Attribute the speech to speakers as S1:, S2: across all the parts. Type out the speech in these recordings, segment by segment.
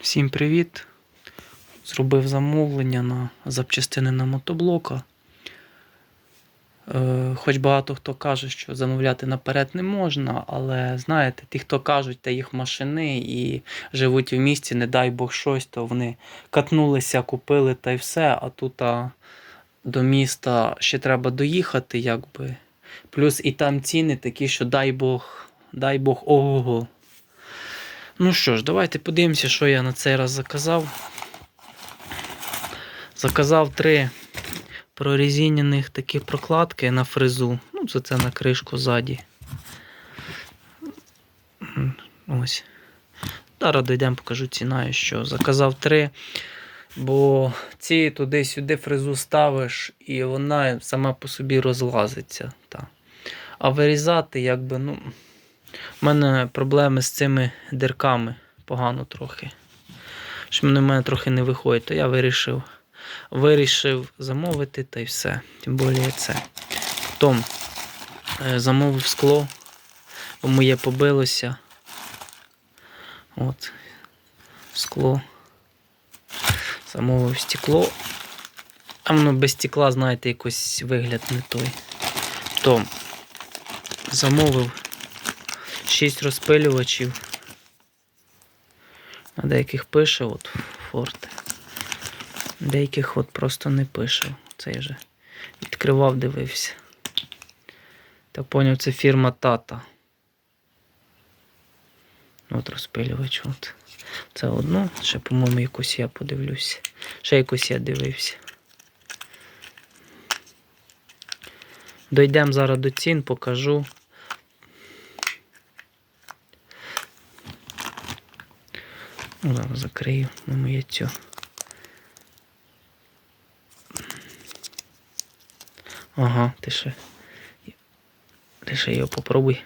S1: Всім привіт! Зробив замовлення на запчастини на мотоблока. Е, хоч багато хто каже, що замовляти наперед не можна, але знаєте, ті, хто кажуть, та їх машини і живуть в місті, не дай Бог щось, то вони катнулися, купили та й все. А тут а, до міста ще треба доїхати, якби. Плюс і там ціни такі, що дай Бог, дай Бог ого. Ну що ж, давайте подивимося, що я на цей раз заказав. Заказав три прорезинених такі прокладки на фрезу. Ну, це це на кришку ззаді. Ось. Зараз дійдемо, покажу ціна і що. Заказав три. Бо ці туди-сюди фрезу ставиш, і вона сама по собі розлазиться. Та. А вирізати, якби, ну. У мене проблеми з цими дирками погано трохи. Що в мене трохи не виходять, то я вирішив, вирішив замовити та й все. Тим більше це. Потім е, замовив скло, бо моє побилося. От. Скло. Замовив стекло. А воно без стекла, знаєте, якось вигляд не той. То замовив 6 розпилювачів. На деяких пише от форте. Деяких от просто не пише. Це я вже відкривав, дивився. Так поняв, це фірма Тата. От розпилювач. От. Це одно. Ще, по-моєму, якусь я подивлюся. Ще якусь я дивився. Дойдемо зараз до цін, покажу. Ну, зараз закрию на яйцо. Ага, ти ще. Ти ще його попробуй.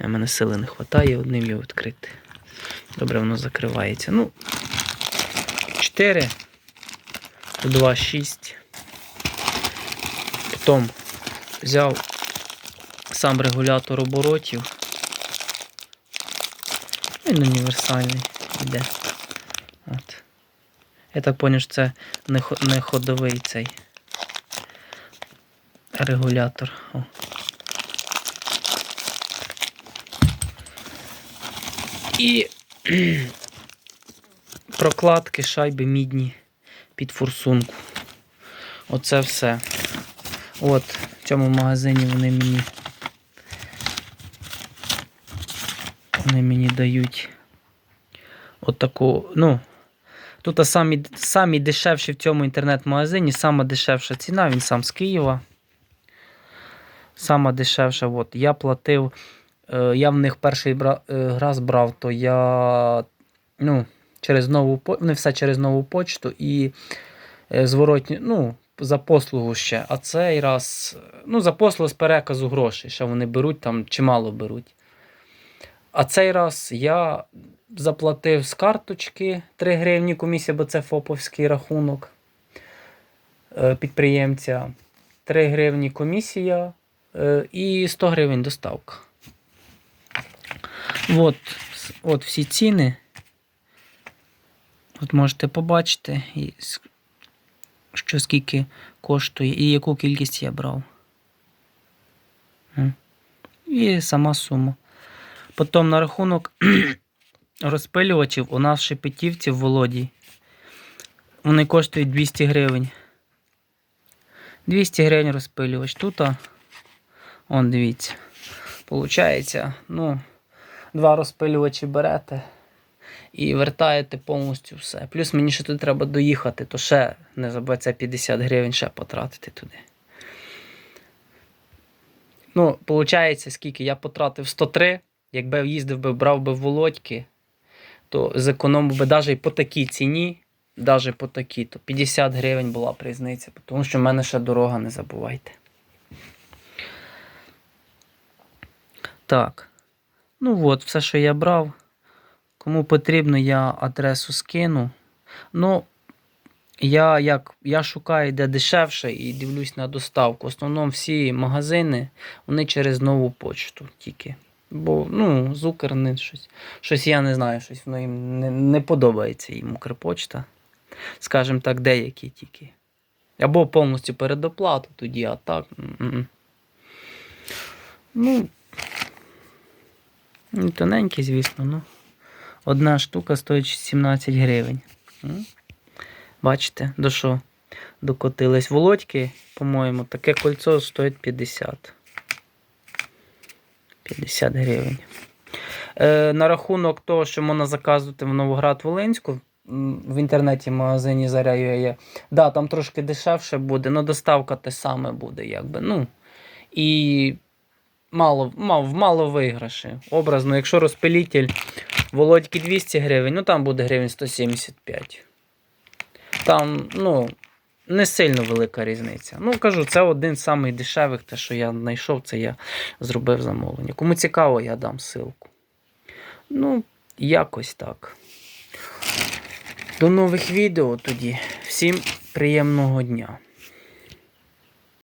S1: У мене сили не вистачає одним його відкрити. Добре, воно закривається. Ну, 4, 2, 6. Потім взяв сам регулятор оборотів. Він універсальний йде. От. Я так поняв, що це не, ходовий цей регулятор. О. І прокладки шайби мідні під форсунку. Оце все. От, в цьому магазині вони мені. Вони мені дають отаку, ну, тут самі, самі дешевші в цьому інтернет-магазині, сама дешевша ціна, він сам з Києва. Сама дешевша, от, я платив, е, я в них перший е, раз брав, то я, ну, через нову, вони все через нову почту і е, зворотні, ну, за послугу ще. А цей раз, ну, за послугу з переказу грошей, ще вони беруть там чимало беруть. А цей раз я заплатив з карточки 3 гривні комісія, бо це ФОПовський рахунок е, підприємця. 3 гривні комісія е, і 100 гривень доставка. От, от всі ціни. От можете побачити, що скільки коштує і яку кількість я брав. І сама сума. Потім на рахунок розпилювачів у нас в Шепетівці в Володі. Вони коштують 200 гривень. 200 гривень розпилювач. Тут, он дивіться. Получається, ну, два розпилювачі берете і вертаєте повністю все. Плюс мені ще тут треба доїхати, то ще не забудьте 50 гривень ще потратити туди. Ну, виходить, скільки я потратив 103. Якби їздив би, брав би Володьки, то зекономив би навіть по такій ціні, навіть по такій, то 50 гривень була б різниця, тому що в мене ще дорога, не забувайте. Так. Ну от, все, що я брав. Кому потрібно, я адресу скину. Ну, я як я шукаю де дешевше і дивлюсь на доставку. В основному всі магазини вони через нову почту тільки. Бо, ну, з Укрни щось. Щось я не знаю, щось воно їм не, не подобається їм Укрпочта. Скажімо так, деякі тільки. Або повністю передоплату тоді, а так. Ну. ну, Тоненький, звісно, ну. Одна штука стоїть 17 гривень. Бачите, до що? Докотились володьки, по-моєму, таке кольцо стоїть 50. 50 гривень. Е, на рахунок того, що можна заказувати в Новоград-Волинську, в інтернеті магазині Заря.ua є. Да, там трошки дешевше буде, але доставка те саме буде, якби. Ну, і мало, мав, мало виграші. Образно, якщо розпилітель Володьки 200 гривень, ну там буде гривень 175. Там, ну, не сильно велика різниця. Ну, кажу, це один з самих дешевих, те, що я знайшов, це я зробив замовлення. Кому цікаво, я дам ссылку. Ну, якось так. До нових відео тоді. Всім приємного дня.